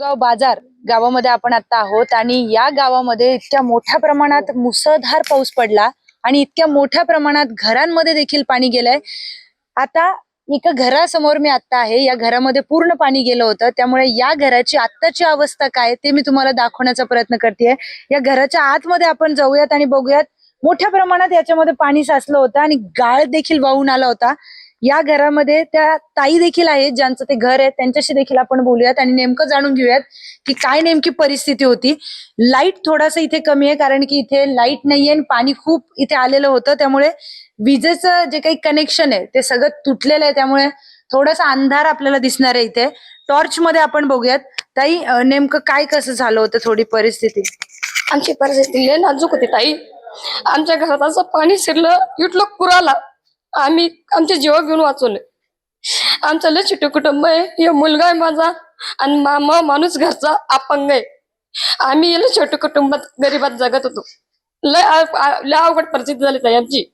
गाव बाजार गावामध्ये आपण आता आहोत आणि या गावामध्ये इतक्या मोठ्या प्रमाणात मुसळधार पाऊस पडला आणि इतक्या मोठ्या प्रमाणात घरांमध्ये देखील पाणी गेलंय. आता एका घरासमोर मी आता आहे. या घरामध्ये पूर्ण पाणी गेलं होतं. त्यामुळे या घराची आत्ताची अवस्था काय ते मी तुम्हाला दाखवण्याचा प्रयत्न करते या घराच्या आतमध्ये आपण जाऊयात आणि बघूयात. मोठ्या प्रमाणात याच्यामध्ये पाणी साचलं होतं आणि गाळ देखील वाहून आला होता. या घरामध्ये त्या ताई देखील आहेत ज्यांचं ते घर आहे त्यांच्याशी देखील आपण बोलूयात आणि नेमकं जाणून घेऊयात की काय नेमकी परिस्थिती होती. लाइट थोडासा इथे कमी आहे कारण की इथे लाइट नाहीये आणि पाणी खूप इथे आलेलं होतं. त्यामुळे विजेचं जे काही कनेक्शन आहे ते सगळं तुटलेलं आहे. त्यामुळे थोडासा अंधार आपल्याला दिसणार आहे इथे. टॉर्च मध्ये आपण बघूयात. ताई नेमकं काय कसं झालं होतं थोडी परिस्थिती? आमची परिस्थिती नाजूक होती ताई. आमच्या घरात असं पाणी शिरलं इटलं पुराला आम्ही आमचे जीव घेऊन वाचवलं. आमचं लय छोटे कुटुंब आहे. हे मुलगा आहे माझा आणि मामा माणूस घरचा अपंग आहे. आम्ही लय छोट्या कुटुंबात गरीबात जगत होतो. लय लय अवघड परिस्थिती झाली ताई आमची.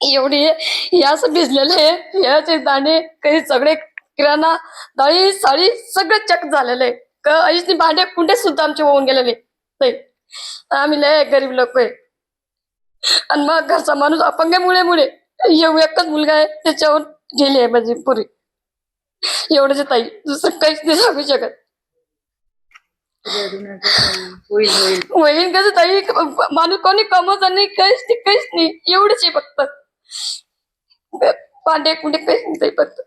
एवढी हे असं भिजलेलं आहे. याचे दाणे काही सगळे किराणा डाळी साळी सगळं चक झालेलं आहे. काहीच भांडे कुंडे सुद्धा आमचे होऊन गेलेले ताई आम्ही लय गरीब लोक आहे. आणि मग घरचा माणूस अपंग मुळे. मुळे एकच मुलगा आहे त्याच्यावर गेली आहे माझी पुरी. एवढंच ताई दुसरं काहीच नाही सांगू शकत. होईल होईल वहीन कसं ताई माणूस कोणी कमवत नाही काहीच नाही काहीच नाही एवढंच आहे फक्त. पांडे कुंडे काहीच नाही ताई फक्त.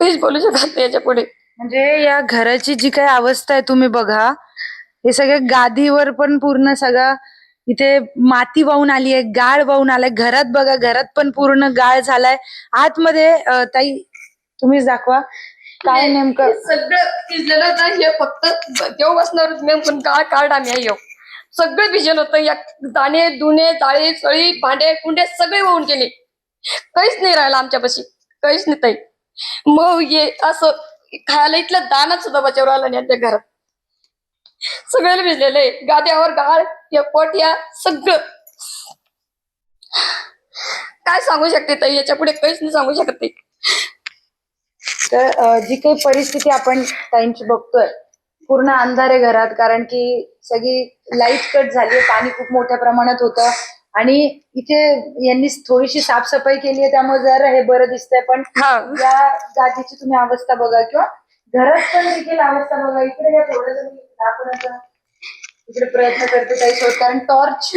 काहीच बोलू शकत नाही याच्यापुढे. म्हणजे या घराची जी काही अवस्था आहे तुम्ही बघा हे सगळ्या गादीवर पण पूर्ण सगळं इथे माती वाहून आली आहे गाळ वाहून आलाय. घरात बघा घरात पण पूर्ण गाळ झालाय. आतमध्ये अं, ताई तुम्हीच दाखवा. काय नेमकं? सगळं भिजलेलं ना हे फक्त देव बसणार मी पण काळ काढ आम्ही आहे येऊ. सगळं भिजलं होतं या दाणे दुणे जाळी सळी भांडे कुंडे सगळे वाहून गेले. काहीच नाही राहिलं आमच्यापाशी. काहीच नाही ताई. मग ये असं खायला इथलं दाना सुद्धा बचाव राहिला नाही आमच्या घरात. सगळ्याला भिजलेलं आहे. गाद्यावर गाळ या पोट्या सगळं. काय सांगू शकते ताई? याच्यापुढे काहीच नाही सांगू शकत. तर अं, जी काही परिस्थिती आपण ताईंची बघतोय पूर्ण अंधार आहे घरात कारण की सगळी लाइट कट झाली पाणी खूप मोठ्या प्रमाणात होतं. आणि इथे यांनी थोडीशी साफसफाई केली आहे त्यामुळे जरा हे बरं दिसतंय. पण हा. या जागेची तुम्ही अवस्था बघा किंवा घरात पण देखील अवस्था बघा. इकडे या थोडस इकडे प्रयत्न करते ताई सोड कारण टॉर्च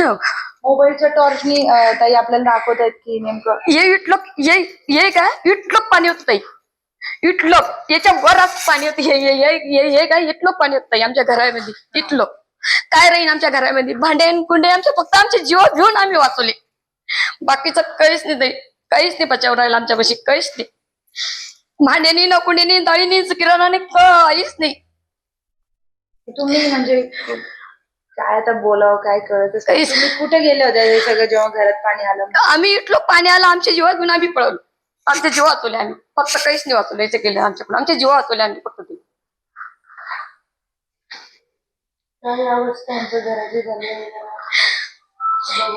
मोबाईलच्या टॉर्चनी ताई आपल्याला दाखवत आहेत की नेमकं ये इटलोक ये ये काय? इटलोक पाणी होत ताई. इटलोक याच्या वर असं पाणी होतं. हे काय? इटलोक पाणी होत ताई आमच्या घरामध्ये. इटलोक काय राहील आमच्या घरामध्ये? भांडे आणि कुंडे आमचे फक्त आमचे जीव घेऊन आम्ही वाचवले. बाकीचं काहीच नाही ताई. काहीच नाही बचाव राहिला आमच्यापाशी. काहीच नाही. भांड्यानी न कुंड्यानी डाळीनी किराणाने काहीच नाही. तुम्ही म्हणजे काय आता बोलावं काय कळतच नाही. काहीच- तुम्ही कुठे गेले होते हे सगळं जेव्हा घरात पाणी आलं आम्ही इटलो पाणी आलं आमच्या जीवात घेऊन आम्ही पळवलो आमचे जीव वाचवले आम्ही. फक्त काहीच नाही वाचवले याचे केले आमच्याकडून. आमचे जीव वाचवले आम्ही फक्त ते. काय अवस्था यांच्या घराची? झाली आहे.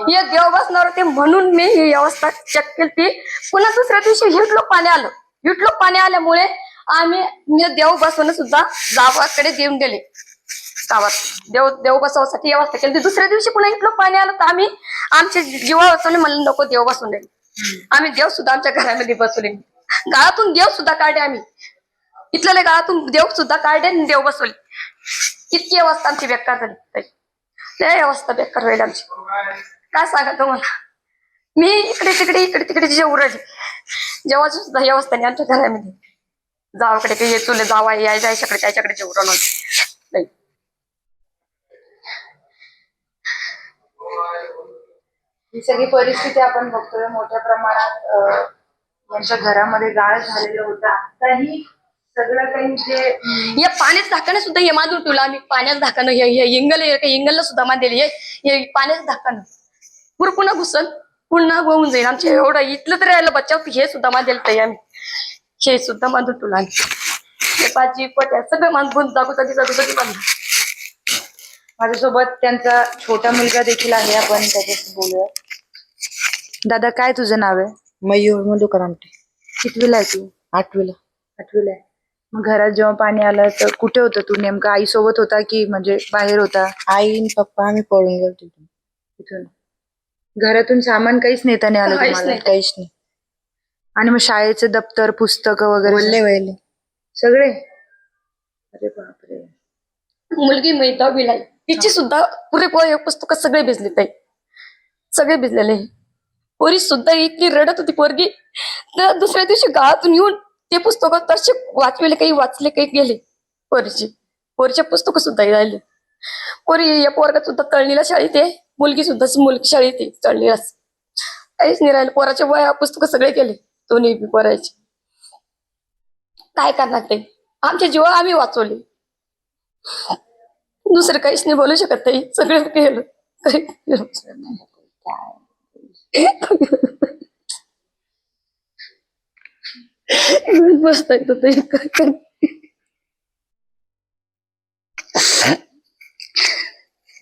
हे देव बसणार होते म्हणून मी ही अवस्था चेक केली पुन्हा दुसऱ्या दिवशी हिटलो पाणी आलं. हिटलो पाणी आल्यामुळे आम्ही मी देव बसवणं सुद्धा गावाकडे देऊन गेले. गावात देव देव बसवासाठी व्यवस्था केली. दुसऱ्या दिवशी पुन्हा इथलं पाणी आलं तर आम्ही आमचे जीवा वाचवले म्हणलं नको देव बसून दिले आम्ही देव सुद्धा आमच्या घरामध्ये बसवले. गाळातून देव सुद्धा काढले आम्ही. इथल्या गाळातून देव सुद्धा काढले आणि देव बसवले. इतकी अवस्था आमची बेकार झाली. ताई. लय अवस्था बेकार होईल आमची. काय सांगा तुम्हाला? मी इकडे तिकडे इकडे तिकडे जे राहिली जेव्हाची सुद्धा ही अवस्था नाही आमच्या घरामध्ये. जावाकडे काही चुले जावा या जायच्याकडे त्याच्याकडे जेवढं राहिलो ही सगळी परिस्थिती आपण बघतोय. मोठ्या प्रमाणात यांच्या घरामध्ये गाळ झालेलं होतं. आताही सगळं काही जे हे पाण्याचं झाकणं सुद्धा हे मांडून ठेवलं आम्ही. पाण्याचं झाकणं हे इंगल इंगलला सुद्धा बांधलेली हे हे पाण्याचं झाकणं पुढं पुन्हा घुसल पुन्हा होऊन जाईल. आमच्या एवढं इथलं तरी राहिलं बच्चाव हे सुद्धा बांधलेलं ताई आम्ही. हे सुद्धा बांधून ठेवलं आम्ही. हे पाची पट्या सगळं बांधून जागो जागी जागो जागी बांधलं. माझ्यासोबत त्यांचा छोटा मुलगा देखील आहे. आपण त्याच्याशी बोलूया. दादा काय तुझं नाव आहे? मयूर मधुकर आमटे कितवीला आहे तू? आठवीला. आठवीला आहे. मग घरात जेव्हा पाणी आलं तर कुठे होता तू? नेमका आई सोबत होता की म्हणजे बाहेर होता? आई आणि पप्पा आम्ही पळून गेलो तिथून तिथून घरातून सामान काहीच नेता नाही आलं काहीच तुम्हाला? नाही. काहीच नाही. आणि मग शाळेचे दप्तर पुस्तकं वगैरे बोलले वळले सगळे? अरे बापरे. मुलगी मी दहावीला आहे. तिची सुद्धा पुरेपूर पुस्तक सगळे भिजले ताई. सगळे भिजलेले. पोरी सुद्धा इतकी रडत होती पोरगी. तर दुसऱ्या दिवशी गावातून येऊन ते पुस्तक तसे वाचलेले काही वाचले काही गेले पोरीची. पोरीचे पुस्तक सुद्धा राहिले. पोरी या पोरगात सुद्धा तळणीला शाळेत आहे. मुलगी सुद्धा मुलगी शाळेत आहे तळणीलाच. काहीच नाही राहिलं. पोराचे वया पुस्तक सगळे गेले दोन्ही बी पोरायचे. काय करणार ते? आमचे जीव आम्ही वाचवले. दुसरं काहीच नाही बोलू शकत नाही सगळं केलं. काही बसता येत होतं काय करणार?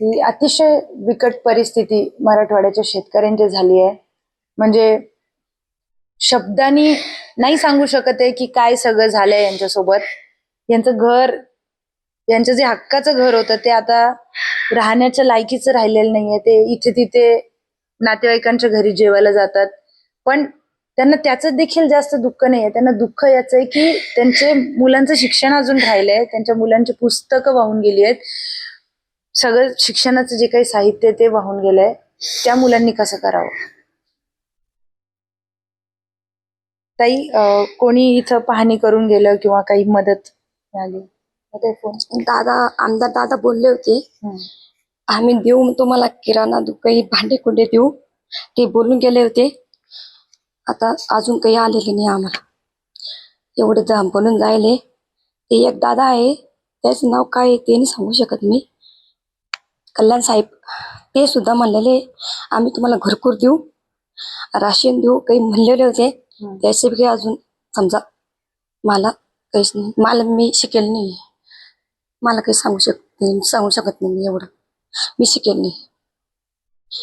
ही अतिशय बिकट परिस्थिती मराठवाड्याच्या शेतकऱ्यांची झाली आहे म्हणजे शब्दांनी नाही सांगू शकत आहे की काय सगळं झालंय यांच्यासोबत यांचं घर यांचं जे हक्काचं घर होतं ते आता राहण्याच्या लायकीचं राहिलेलं नाहीये ते इथे तिथे नातेवाईकांच्या घरी जेवायला जातात. पण त्यांना त्याचं देखील जास्त दुःख नाहीये. त्यांना दुःख याचं आहे की त्यांचे मुलांचं शिक्षण अजून राहिलंय. त्यांच्या मुलांची पुस्तकं वाहून गेली आहेत सगळं शिक्षणाचं जे काही साहित्य आहे ते वाहून गेलंय. त्या मुलांनी कसं करावं? ताई कोणी इथं पाहणी करून गेलं किंवा काही मदत मिळाली? दादा आमदार दादा बोलले होते. आम्ही देऊ तुम्हाला किराणा काही भांडे कुंडे देऊ. ते बोलून गेले होते. आता अजून काही आलेले नाही आम्हाला. एवढे जाम बोलून जायले ते एक दादा आहे त्याचं नाव काय आहे ते नाही सांगू शकत मी. कल्याण साहेब ते सुद्धा म्हणलेले आम्ही तुम्हाला घरकुर देऊ. राशन देऊ. काही म्हणलेले होते. त्याचे काही अजून समजा मला काहीच नाही. मला मी शिकेल नाही. मला काही सांगू शकत नाही सांगू शकत नाही मी एवढं. मी शिकेल नाही.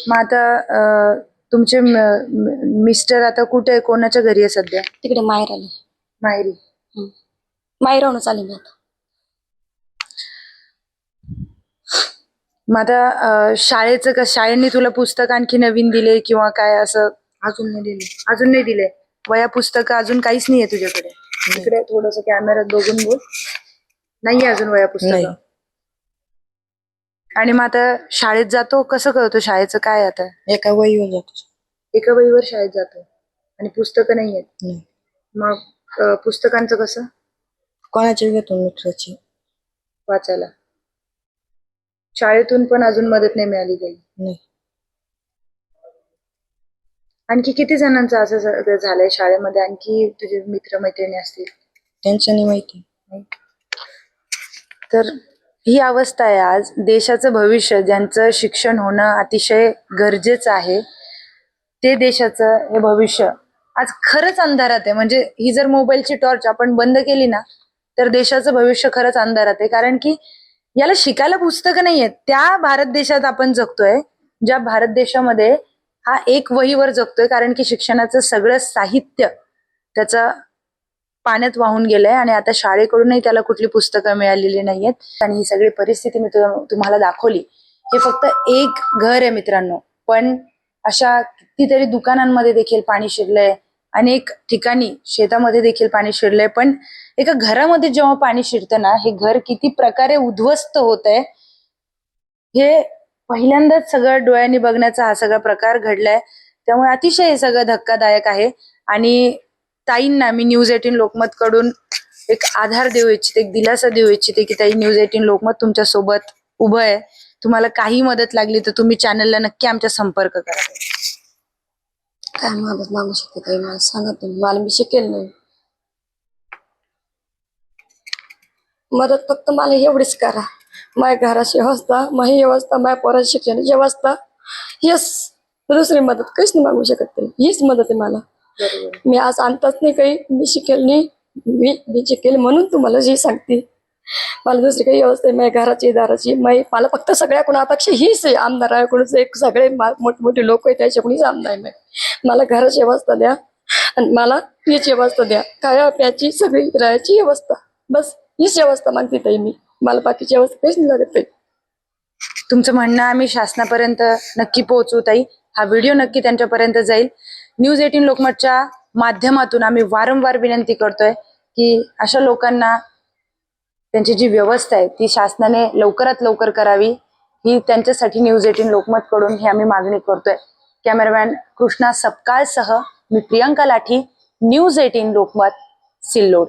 मग आता अं, तुमचे म- मिस्टर आता कुठे आहे? कोणाच्या घरी आहे सध्या? तिकडे माहेर. आले माहेरी माहेरावरून चालेल मी आता. मग आता अं, शाळेचं का शाळेने तुला पुस्तक आणखी नवीन दिले किंवा काय असं? अजून नाही दिले. अजून नाही दिले. वया पुस्तकं अजून काहीच नाहीये तुझ्याकडे. इकडे थोडस कॅमेऱ्यात बघून बोल. नाहीये अजून वया नाही. पुस्तक आणि मग आता शाळेत जातो कसं करतो शाळेचं काय आता? एका वहीवर जातो. एका वहीवर शाळेत जातो. आणि पुस्तकं नाही आहेत. नाही. मग अं, पुस्तकांचं कसं? कोणाची घेतो मित्राची? वाचायला. शाळेतून पण अजून मदत नाही मिळाली काही. नाही. आणखी किती जणांचं असं ज- झालंय शाळेमध्ये? आणखी तुझे मित्र मैत्रिणी असतील? त्यांचं नाही माहिती. तर ही अवस्था आहे. आज देशाचं भविष्य ज्यांचं शिक्षण होणं अतिशय गरजेचं आहे ते देशाचं हे भविष्य आज खरंच अंधारात आहे. म्हणजे ही जर मोबाईलची टॉर्च आपण बंद केली ना तर देशाचं भविष्य खरंच अंधारात आहे. कारण की याला शिकायला पुस्तकं नाही आहेत. त्या भारत देशात आपण जगतोय ज्या भारत देशामध्ये हा एक वहीवर जगतोय कारण की शिक्षणाचं सगळं साहित्य त्याचा पाण्यात वाहून गेलंय आणि आता शाळेकडूनही त्याला कुठली पुस्तकं मिळालेली नाहीयेत. आणि ही सगळी परिस्थिती मी तुम्हाला दाखवली. हे फक्त एक घर आहे मित्रांनो. पण अशा कितीतरी दुकानांमध्ये देखील पाणी शिरलंय. अनेक ठिकाणी शेतामध्ये देखील पाणी शिरलंय. पण एका घरामध्ये जेव्हा पाणी शिरतं ना हे घर किती प्रकारे उद्ध्वस्त होत आहे हे पहिल्यांदाच सगळं डोळ्यांनी बघण्याचा हा सगळा प्रकार घडलाय. त्यामुळे अतिशय हे सगळं धक्कादायक आहे. आणि ताईंना मी न्यूज एटीन लोकमत कडून एक आधार देऊ इच्छिते एक दिलासा देऊ इच्छिते की ताई न्यूज एटीन लोकमत तुमच्यासोबत उभं आहे. तुम्हाला काही मदत लागली तर तुम्ही चॅनलला नक्की आमच्या संपर्क करा. काय मदत मागू शकते काही मला सांगा तुम्ही. मला मी शिकेल नाही. मदत फक्त मला एवढीच करा. माझ्या घराची व्यवस्था माझी व्यवस्था माझ्या पोराची शिक्षणाची व्यवस्था हेच दुसरी मदत काहीच नाही मागू शकत तरी हीच मदत आहे मला. मी आज आणताच नाही काही मी शिकेल नाही मी मी शिकेल म्हणून तुम्हाला जे सांगते. मला दुसरी काही व्यवस्था आहे माझ्या घराची दाराची माई मला फक्त सगळ्याकडून अपेक्षा हीच आहे आमदाराकडूनच एक सगळे मोठमोठे लोक आहेत त्याच्याकडूनच आमदार आहे मी. मला घराची व्यवस्था द्या आणि मला याची व्यवस्था द्या. खाया प्याची सगळी राहायची व्यवस्था बस हीच अवस्था मागते ताई मी. मला बाकीची अवस्था काहीच नाही लागत ताई. तुमचं म्हणणं आम्ही शासनापर्यंत नक्की पोहोचू ताई. हा व्हिडिओ नक्की त्यांच्यापर्यंत जाईल. न्यूज एटीन लोकमतच्या माध्यमातून आम्ही वारंवार विनंती करतोय की अशा लोकांना त्यांची जी व्यवस्था आहे ती शासनाने लवकरात लवकर करावी. ही त्यांच्यासाठी न्यूज एटीन लोकमत कडून ही आम्ही मागणी करतोय. कॅमेरामॅन कृष्णा सपकाळसह मी प्रियंका लाठी न्यूज एटीन लोकमत सिल्लोड.